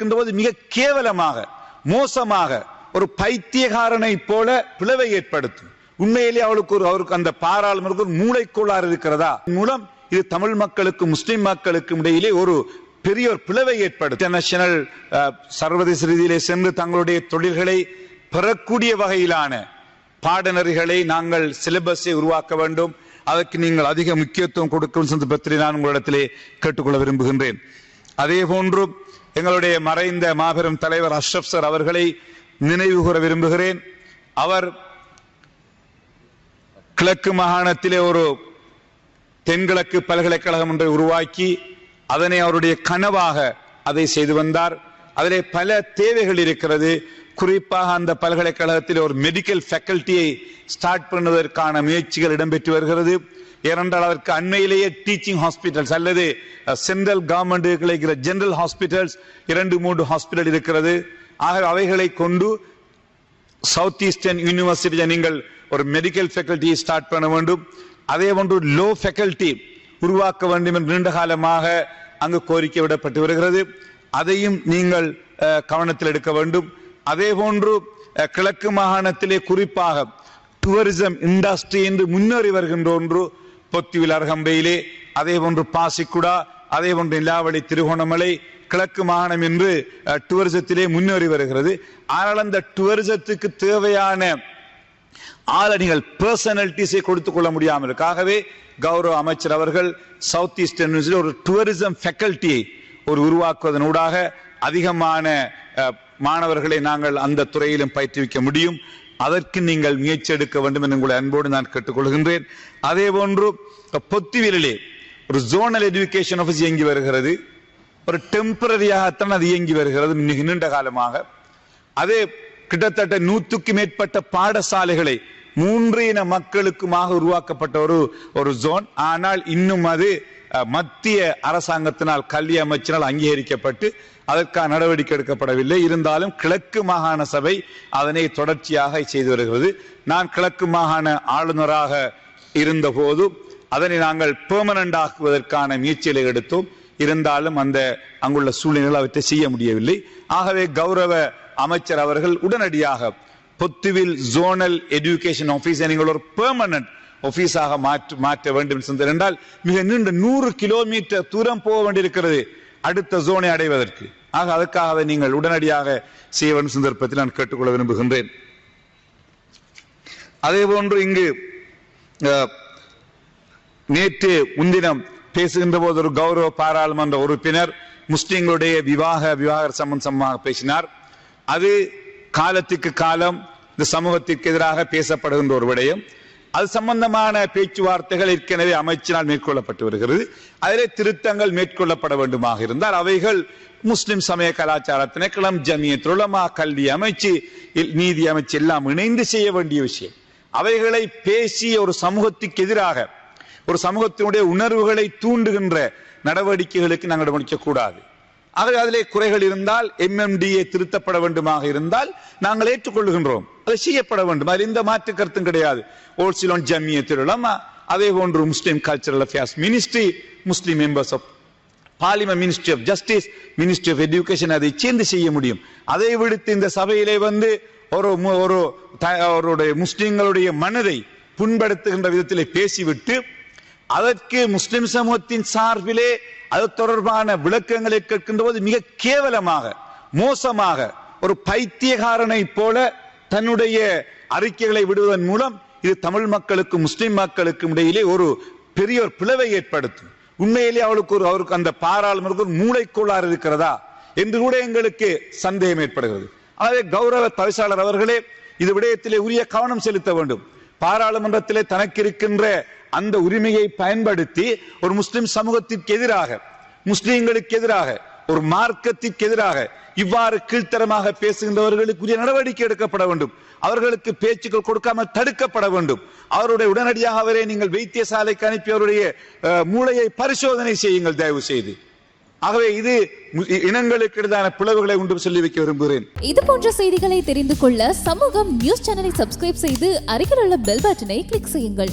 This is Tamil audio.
கேட்கின்ற போது மிக கேவலமாக மோசமாக ஒரு பைத்தியகாரனை போல பிளவை ஏற்படுத்தும். உண்மையிலே அவளுக்கு ஒரு அவருக்கு அந்த பாராளுமன்ற ஒரு மூளைக்கோளாறு இருக்கிறதா? மூலம் இது தமிழ் மக்களுக்கும் முஸ்லிம் மக்களுக்கும் இடையிலே ஒரு பெரிய ஒரு பிளவை ஏற்படுத்தும். இன்டர்நேஷனல் சர்வதேச ரீதியிலே சென்று தங்களுடைய தொழில்களை பெறக்கூடிய வகையிலான பாடநெறிகளை நாங்கள் சிலபஸை உருவாக்க வேண்டும். அதற்கு நீங்கள் அதிக முக்கியத்துவம் கொடுக்கும் சந்தர்ப்பத்தில் நான் உங்களிடத்திலே கேட்டுக்கொள்ள விரும்புகின்றேன். அதே போன்று எங்களுடைய மறைந்த மாபெரும் தலைவர் அஷ்ரப் சார் அவர்களை நினைவு கூற விரும்புகிறேன். அவர் கிழக்கு மாகாணத்திலே ஒரு தென்கிழக்கு பல்கலைக்கழகம் ஒன்றை உருவாக்கி அதனை அவருடைய கனவாக அதை செய்து வந்தார். அதிலே பல தேவைகள் இருக்கிறது. குறிப்பாக அந்த பல்கலைக்கழகத்தில் ஒரு மெடிக்கல் ஃபேக்கல்ட்டியை ஸ்டார்ட் பண்ணுவதற்கான முயற்சிகள் இடம்பெற்று வருகிறது. ஏனென்றால் அதற்கு அண்மையிலேயே டீச்சிங் ஹாஸ்பிட்டல்ஸ் அல்லது சென்ட்ரல் கவர்மெண்ட் கிடைக்கிற ஜெனரல் ஹாஸ்பிட்டல்ஸ் இரண்டு மூன்று ஹாஸ்பிட்டல் இருக்கிறது. ஆக அவைகளை கொண்டு சவுத் ஈஸ்டர்ன் யூனிவர்சிட்டியை நீங்கள் ஒரு மெடிக்கல் ஃபேக்கல்ட்டியை ஸ்டார்ட் பண்ண வேண்டும். அதே போன்று லோ ஃபேக்கல்ட்டி உருவாக்க வேண்டும் என்று நீண்ட காலமாக அங்கு கோரிக்கை விடப்பட்டு வருகிறது. அதையும் நீங்கள் கவனத்தில் எடுக்க வேண்டும். அதே போன்று கிழக்கு மாகாணத்திலே குறிப்பாக டூரிசம் இண்டஸ்ட்ரி என்று முன்னேறி வருகின்ற ஒன்று பொத்திவில் அருகம்பையிலே அதே போன்று பாசிக்குடா அதே போன்று நிலாவளி திருகோணமலை கிழக்கு மாகாணம் என்று டூரிசத்திலே முன்னேறி வருகிறது ஆனால் அந்த டூரிசத்துக்கு தேவையான ஆளணிகள் பர்சனாலிட்டிஸை கொடுத்துக் கொள்ள முடியாமல் இருக்கு. ஆகவே கௌரவ அமைச்சர் அவர்கள் சவுத் ஈஸ்ட் யூனிவர்சிட்டி ஒரு டூரிசம் ஃபேக்கல்ட்டியை ஒரு உருவாக்குவதனூடாக அதிகமான அஹ், மாணவர்களை நாங்கள் அந்த துறையிலும் பயிற்றுவிக்க முடியும் அதற்கு நீங்கள் முயற்சி எடுக்க வேண்டும் என்று உங்களை அன்போடு நான் கேட்டுக்கொள்கின்றேன். அதே போன்று பொத்திவிலே ஒரு ஜோனல் எஜுகேஷன் ஆஃபீஸ் இயங்கி வருகிறது. ஒரு டெம்பரரியாகத்தான் அது இயங்கி வருகிறது மிக நீண்ட காலமாக. அதே கிட்டத்தட்ட நூற்றுக்கு மேற்பட்ட பாடசாலைகளை மூன்று இன மக்களுக்குமாக உருவாக்கப்பட்ட ஒரு ஒரு ஜோன் ஆனால் இன்னும் அது மத்திய அரசாங்கத்தினால் கல்வி அமைச்சினால் அங்கீகரிக்கப்பட்டு அதற்கான நடவடிக்கை எடுக்கப்படவில்லை. இருந்தாலும் கிழக்கு மாகாண சபை அதனை தொடர்ச்சியாக செய்து வருகிறது. நான் கிழக்கு மாகாண ஆளுநராக இருந்தபோது அதனை நாங்கள் பெர்மனண்ட் ஆக்குவதற்கான முயற்சிகளை எடுத்தோம். இருந்தாலும் அந்த அங்குள்ள சூழ்நிலை அவற்றை செய்ய முடியவில்லை. ஆகவே கௌரவ அமைச்சர் அவர்கள் உடனடியாக பொத்துவில் ஜோனல் எஜுகேஷன் ஆஃபீஸ் நீங்கள் ஒரு பெர்மனன்ட் ஆபீஸாக மாற்ற மாற்ற வேண்டும் சிந்தனை என்றால் மிக நீண்ட நூறு கிலோமீட்டர் தூரம் போக வேண்டியிருக்கிறது அடுத்த ஜோனை அடைவதற்கு. ஆக அதற்காக அதை நீங்கள் உடனடியாக செய்ய வேண்டும் சந்தர்ப்பத்தில் நான் கேட்டுக்கொள்ள விரும்புகின்றேன். அதே போன்று இங்கு அஹ், நேற்று முன்தினம் பேசுகின்ற போது ஒரு கௌரவ பாராளுமன்ற உறுப்பினர் முஸ்லிம்களுடைய விவாக விவாக சம்பந்தமாக பேசினார். அது காலத்துக்கு காலம் இந்த சமூகத்திற்கு எதிராக பேசப்படுகின்ற ஒரு விடயம். அது சம்பந்தமான பேச்சுவார்த்தைகள் ஏற்கனவே அமைச்சினால் மேற்கொள்ளப்பட்டு வருகிறது. அதிலே திருத்தங்கள் மேற்கொள்ளப்பட வேண்டுமாக இருந்தால் அவைகள் முஸ்லிம் சமய கலாச்சார திணைக்களம் ஜமியத் துளமா கல்வி அமைச்சு நீதி அமைச்சு எல்லாம் இணைந்து செய்ய வேண்டிய விஷயம். அவைகளை பேசி ஒரு சமூகத்துக்கு எதிராக ஒரு சமூகத்தினுடைய உணர்வுகளை தூண்டுகின்ற நடவடிக்கைகளுக்கு நாங்கள் முடிக்க கூடாது. ஆகவே அதிலே குறைகள் இருந்தால் எம்எம்டிஏ திருத்தப்பட வேண்டுமாக இருந்தால் நாங்கள் ஏற்றுக்கொள்கின்றோம். செய்யப்பட வேண்டும். அது எந்த மாற்று கருத்தும் கிடையாது. ஓல்சிலோன் ஜம்மிய திருளமா அதே போன்று Muslim cultural affairs ministry Muslim members of parliament ministry of justice ministry of education அதை சேர்ந்து செய்ய முடியும். அதை விடுத்து இந்த சபையிலே வந்து ஒரு ஒரு அவருடைய முஸ்லீம்களுடைய மனதை புண்படுத்துகின்ற விதத்திலே பேசிவிட்டு அதற்கு முஸ்லிம் சமூகத்தின் சார்பிலே அது தொடர்பான விளக்கங்களை கேட்கின்ற போது மிக கேவலமாக மோசமாக ஒரு பைத்தியகாரனை போல தன்னுடைய அறிக்கைகளை விடுவதன் மூலம் இது தமிழ் மக்களுக்கும் முஸ்லிம் மக்களுக்கும் இடையிலே ஒரு பெரிய ஒரு பிளவை ஏற்படுத்தும். உண்மையிலே அவளுக்கு ஒரு அவருக்கு அந்த பாராளுமன்ற ஒரு மூளைக்கோளாறு இருக்கிறதா என்று கூட எங்களுக்கு சந்தேகம் ஏற்படுகிறது. ஆகவே கௌரவ தவிசாளர் அவர்களே இது விடயத்திலே உரிய கவனம் செலுத்த வேண்டும். பாராளுமன்றத்திலே தனக்கு இருக்கின்ற அந்த உரிமையை பயன்படுத்தி ஒரு முஸ்லிம் சமூகத்திற்கு எதிராக முஸ்லிம்களுக்கு எதிராக ஒரு மார்க்கத்திற்கு எதிராக இவ்வாறு கீழ்த்தரமாக பேசுகின்றவர்களுக்கு நடவடிக்கை எடுக்கப்பட வேண்டும். அவர்களுக்கு பேச்சுக்கள் கொடுக்காமல் தடுக்கப்பட வேண்டும். அவருடைய உடனடியாக அவரை நீங்கள் வைத்தியசாலைக்கு அனுப்பி அவருடைய அஹ், மூளையை பரிசோதனை செய்யுங்கள் தயவு செய்து ஆகவே இது இனங்களுக்கு இடையிலான பிளவுகளை உண்டு சொல்லி வைக்க விரும்புகிறேன். இது போன்ற செய்திகளை தெரிந்து கொள்ள சமூகம் நியூஸ் சேனலை சப்ஸ்கிரைப் செய்து அருகில் உள்ள பெல் பட்டனை கிளிக் செய்யுங்கள்.